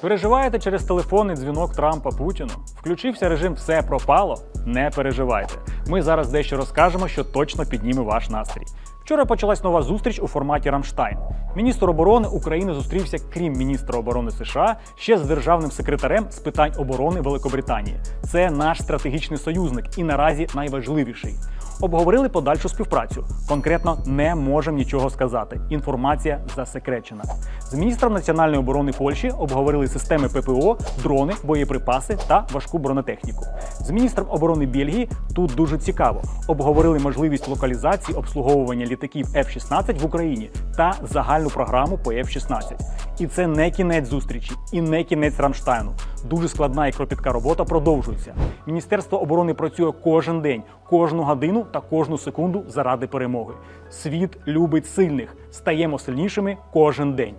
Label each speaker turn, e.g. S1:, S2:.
S1: Переживаєте через телефонний дзвінок Трампа Путіну? Включився режим Все пропало? Не переживайте. Ми зараз дещо розкажемо, що точно підніме ваш настрій. Вчора почалась нова зустріч у форматі Рамштайн. Міністр оборони України зустрівся, крім міністра оборони США, ще з державним секретарем з питань оборони Великобританії. Це наш стратегічний союзник і наразі найважливіший. Обговорили подальшу співпрацю. Конкретно не можемо нічого сказати. Інформація засекречена. З міністром національної оборони Польщі обговорили системи ППО, дрони, боєприпаси та важку бронетехніку. З міністром оборони Бельгії тут дуже цікаво. Обговорили можливість локалізації обслуговування літаків F-16 в Україні та загальну програму по F-16. І це не кінець зустрічі і не кінець Рамштайну. Дуже складна і кропітка робота продовжується. Міністерство оборони працює кожен день, кожну годину та кожну секунду заради перемоги. Світ любить сильних, стаємо сильнішими кожен день.